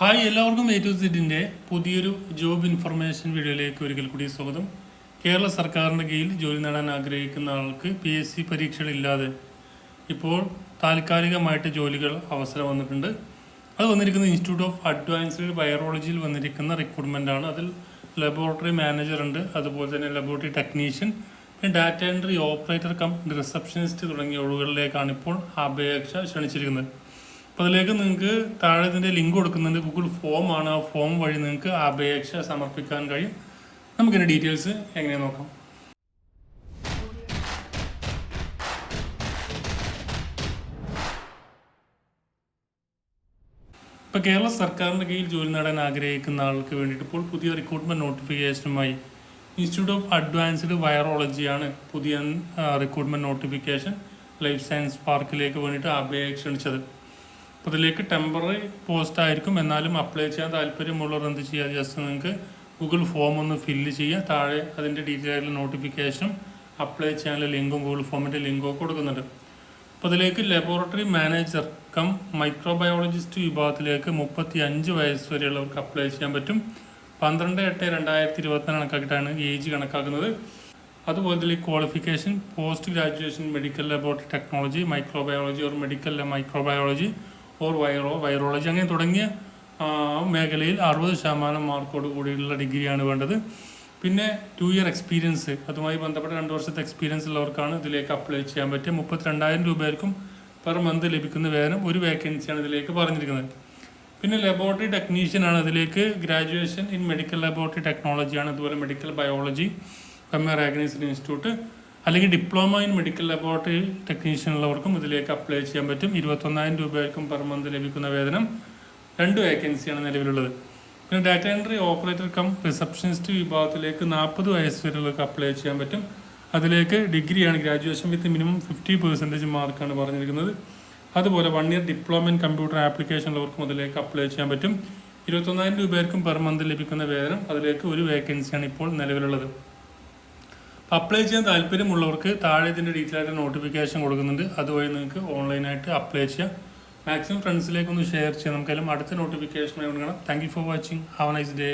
Hi എല്ലാവർക്കും A to സെറ്റിന്റെ പുതിയൊരു ജോബ് ഇൻഫർമേഷൻ വീഡിയോയിലേക്ക് ഒരിക്കൽ കൂടി സ്വാഗതം. കേരള സർക്കാരിന്റെ കീഴിൽ ജോലി നേടാൻ ആഗ്രഹിക്കുന്ന ആൾക്ക് പി എസ് സി പരീക്ഷകളില്ലാതെ ഇപ്പോൾ താൽക്കാലികമായിട്ട് ജോലികൾ അവസരം വന്നിട്ടുണ്ട്. അത് വന്നിരിക്കുന്ന ഇൻസ്റ്റിറ്റ്യൂട്ട് ഓഫ് അഡ്വാൻസ്ഡ് ബയോളജിയിൽ വന്നിരിക്കുന്ന റിക്രൂട്ട്മെന്റ് ആണ്. അതിൽ ലബോറട്ടറി മാനേജർ ഉണ്ട്. അതുപോലെ തന്നെ ലബോറട്ടറി ടെക്നീഷ്യൻ പിന്നെ data entry operator cum receptionist തുടങ്ങിയ ഒഴിവുകളിലേക്കാണ് ഇപ്പോൾ അപേക്ഷ ക്ഷണിച്ചിരിക്കുന്നത്. അപ്പോൾ അതിലേക്ക് നിങ്ങൾക്ക് താഴെ ഇതിന്റെ ലിങ്ക് കൊടുക്കുന്നുണ്ട്. ഗൂഗിൾ ഫോം ആണ്. ആ ഫോം വഴി നിങ്ങൾക്ക് അപേക്ഷ സമർപ്പിക്കാൻ കഴിയും. നമുക്കിതിന്റെ ഡീറ്റെയിൽസ് എങ്ങനെ നോക്കാം. ഇപ്പോൾ കേരള സർക്കാരിന്റെ കീഴിൽ ജോലി നേടാൻ ആഗ്രഹിക്കുന്ന ആൾക്ക് വേണ്ടിയിട്ട് ഇപ്പോൾ പുതിയ റിക്രൂട്ട്മെന്റ് നോട്ടിഫിക്കേഷനുമായി ഇൻസ്റ്റിറ്റ്യൂട്ട് ഓഫ് അഡ്വാൻസ്ഡ് വൈറോളജിയാണ് പുതിയ റിക്രൂട്ട്മെന്റ് നോട്ടിഫിക്കേഷൻ ലൈഫ് സയൻസ് പാർക്കിലേക്ക് വേണ്ടിയിട്ട് അപേക്ഷ ക്ഷണിച്ചത്. അപ്പോൾ ഇതിലേക്ക് ടെമ്പററി പോസ്റ്റ് ആയിരിക്കും. എന്നാലും അപ്ലൈ ചെയ്യാൻ താല്പര്യമുള്ളവർ എന്ത് ചെയ്യുക ജസ്റ്റ് നിങ്ങൾക്ക് ഗൂഗിൾ ഫോം ഒന്ന് ഫില്ല് ചെയ്യുക. താഴെ അതിന്റെ ഡീറ്റെയിൽ നോട്ടിഫിക്കേഷനും അപ്ലൈ ചെയ്യാനുള്ള ലിങ്കും ഗൂഗിൾ ഫോമിന്റെ ലിങ്കും കൊടുക്കുന്നുണ്ട്. അപ്പോൾ അതിലേക്ക് ലബോറട്ടറി മാനേജർ കം മൈക്രോബയോളജിസ്റ്റ് വിഭാഗത്തിലേക്ക് മുപ്പത്തി അഞ്ച് വയസ്സ് വരെയുള്ളവർക്ക് അപ്ലൈ ചെയ്യാൻ പറ്റും. പന്ത്രണ്ട് എട്ട് രണ്ടായിരത്തി ഇരുപത്തിനാല് കണക്കാക്കിയിട്ടാണ് ഏജ് കണക്കാക്കുന്നത്. അതുപോലെ തന്നെ qualification post graduation medical laboratory technology microbiology or medical microbiology or viro virology അങ്ങനെ തുടങ്ങിയ മേഖലയിൽ അറുപത് ശതമാനം മാർക്കോട് കൂടിയുള്ള ഡിഗ്രിയാണ് വേണ്ടത്. പിന്നെ ടു ഇയർ എക്സ്പീരിയൻസ് അതുമായി ബന്ധപ്പെട്ട രണ്ട് വർഷത്തെ എക്സ്പീരിയൻസ് ഉള്ളവർക്കാണ് ഇതിലേക്ക് അപ്ലൈ ചെയ്യാൻ പറ്റുക. മുപ്പത്തിരണ്ടായിരം രൂപയായിരിക്കും പെർ മന്ത് ലഭിക്കുന്ന വേതനം ഒരു വേക്കൻസിയാണ് ഇതിലേക്ക് പറഞ്ഞിരിക്കുന്നത്. പിന്നെ ലബോറട്ടറി ടെക്നീഷ്യൻ ആണ് അതിലേക്ക് ഗ്രാജുവേഷൻ ഇൻ മെഡിക്കൽ ലബോറട്ടറി ടെക്നോളജിയാണ് അതുപോലെ medical biology a recognised institute അല്ലെങ്കിൽ diploma in medical laboratory technician ഉള്ളവർക്കും ഇതിലേക്ക് അപ്ലൈ ചെയ്യാൻ പറ്റും. ഇരുപത്തൊന്നായിരം രൂപയായിരിക്കും പെർ മന്ത് ലഭിക്കുന്ന വേതനം രണ്ട് വേക്കൻസിയാണ് നിലവിലുള്ളത്. പിന്നെ data entry operator cum receptionist വിഭാഗത്തിലേക്ക് നാൽപ്പത് വയസ്സ് വരെയുള്ളവർക്ക് അപ്ലൈ ചെയ്യാൻ പറ്റും. അതിലേക്ക് ഡിഗ്രിയാണ് graduation with minimum fifty percentage മാർക്കാണ് പറഞ്ഞിരിക്കുന്നത്. അതുപോലെ one year diploma in computer application ഉള്ളവർക്കും അതിലേക്ക് അപ്ലൈ ചെയ്യാൻ പറ്റും. ഇരുപത്തൊന്നായിരം രൂപയായിരിക്കും പെർ മന്ത് ലഭിക്കുന്ന വേതനം അതിലേക്ക് ഒരു വേക്കൻസിയാണ് ഇപ്പോൾ നിലവിലുള്ളത്. അപ്ലൈ ചെയ്യാൻ താല്പര്യമുള്ളവർക്ക് താഴെ ഇതിന്റെ ഡീറ്റെയിൽ ആയിട്ട് നോട്ടിഫിക്കേഷൻ കൊടുക്കുന്നുണ്ട്. അതുവഴി നിങ്ങൾക്ക് ഓൺലൈനായിട്ട് അപ്ലൈ ചെയ്യാം. മാക്സിമം ഫ്രണ്ട്സിലേക്കൊന്ന് ഷെയർ ചെയ്യാം. നമുക്കെല്ലാം അടുത്ത നോട്ടിഫിക്കേഷൻ കൊടുക്കണം thank you for watching have nice day